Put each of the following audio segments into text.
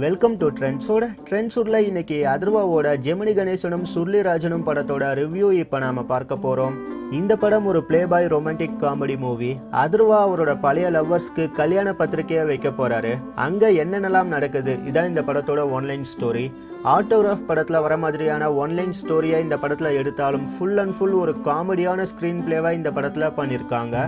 Welcome to ட்ரெண்ட்ஸோட ட்ரெண்ட்ஸூரில் இன்னைக்கு அதர்வாவோட ஜெமினி கணேசனும் சுர்லிராஜனும் படத்தோட review இப்போ நாம பார்க்க போறோம். இந்த படம் ஒரு play boy romantic comedy movie Atharva அவரோட பழைய லவ்வர்ஸ்க்கு கல்யாண பத்திரிக்கையை வைக்க போறாரு. அங்க என்னென்னலாம் நடக்குது? இதான் இந்த படத்தோட ஒன்லைன் ஸ்டோரி ஆட்டோகிராஃப் படத்தில் வர மாதிரியான ஒன்லைன் ஸ்டோரியாக இந்த படத்தில் எடுத்தாலும் ஃபுல் அண்ட் ஃபுல் ஒரு காமெடியான ஸ்க்ரீன் பிளேவாக இந்த படத்தில் பண்ணியிருக்காங்க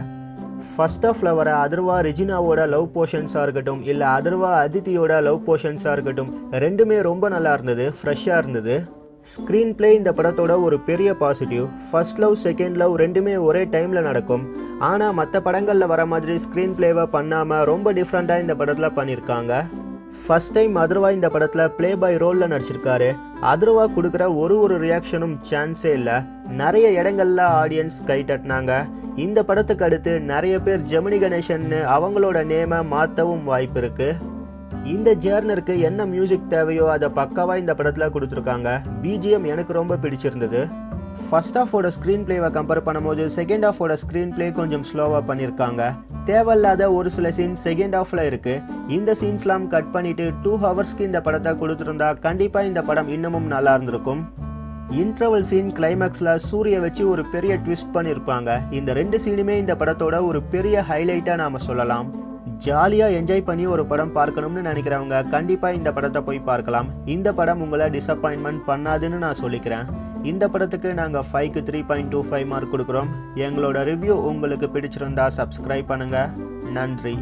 ஃபர்ஸ்ட் ஆஃப்ல வர அதர்வா ரெஜினாவோட லவ் போர்ஷன்ஸாக இருக்கட்டும் இல்லை அதர்வா அதித்தியோட லவ் போர்ஷன்ஸாக இருக்கட்டும் ரெண்டுமே ரொம்ப நல்லா இருந்தது ஃப்ரெஷ்ஷாக இருந்தது. ஸ்க்ரீன் பிளே இந்த படத்தோட ஒரு பெரிய positive. First love second love ரெண்டுமே ஒரே டைமில் நடக்கும். ஆனால் மற்ற படங்களில் வர மாதிரி ஸ்க்ரீன் பிளேவை பண்ணாமல் ரொம்ப டிஃப்ரெண்ட்டாக இந்த படத்தில் பண்ணியிருக்காங்க ஃபர்ஸ்ட் டைம் அதர்வா இந்த படத்தில் ப்ளே பாய் ரோலில் நடிச்சிருக்காரு. அதர்வா கொடுக்குற ஒரு ஒரு ரியாக்ஷனும் சான்ஸே இல்லை. நிறைய இடங்கள்ல ஆடியன்ஸ் கை தட்டினாங்க. இந்த படத்துக்கு அடுத்து நிறைய பேர் ஜெமினி கணேசன்னு அவங்களோட நேமை மாற்றவும் வாய்ப்பு இருக்கு. இந்த ஜேர்னருக்கு என்ன மியூசிக் தேவையோ அதை பக்காவாக இந்த படத்தில் கொடுத்துருக்காங்க. பிஜிஎம் எனக்கு ரொம்ப பிடிச்சிருந்தது. ஃபர்ஸ்ட் ஆஃபோட ஸ்க்ரீன் பிளேவை கம்பேர் பண்ணும்போது செகண்ட் ஆஃபோட ஸ்க்ரீன் பிளே கொஞ்சம் ஸ்லோவாக பண்ணியிருக்காங்க தேவையில்லாத ஒரு சில சீன்ஸ் செகண்ட் ஆஃபில் இருக்குது இந்த சீன்ஸ்லாம் கட் பண்ணிவிட்டு டூ ஹவர்ஸ்க்கு இந்த படத்தை கொடுத்துருந்தா கண்டிப்பாக இந்த படம் இன்னமும் நல்லா இருந்திருக்கும். இன்ட்ரவல் சீன் கிளைமேக்ஸில் சூரிய வச்சு ஒரு பெரிய ட்விஸ்ட் பண்ணியிருப்பாங்க இந்த ரெண்டு சீனுமே இந்த படத்தோட ஒரு பெரிய ஹைலைட்டாக நாம் சொல்லலாம். ஜாலியாக என்ஜாய் பண்ணி ஒரு படம் பார்க்கணும்னு நினைக்கிறவங்க கண்டிப்பாக இந்த படத்தை போய் பார்க்கலாம். இந்த படம் உங்களை டிசப்பாயின்மெண்ட் பண்ணாதுன்னு நான் சொல்லிக்கிறேன். இந்த படத்துக்கு நாங்கள் ஃபைவ்க்கு three point two five mark கொடுக்குறோம். எங்களோட ரிவ்யூ உங்களுக்கு பிடிச்சிருந்தா சப்ஸ்கிரைப் பண்ணுங்கள் நன்றி.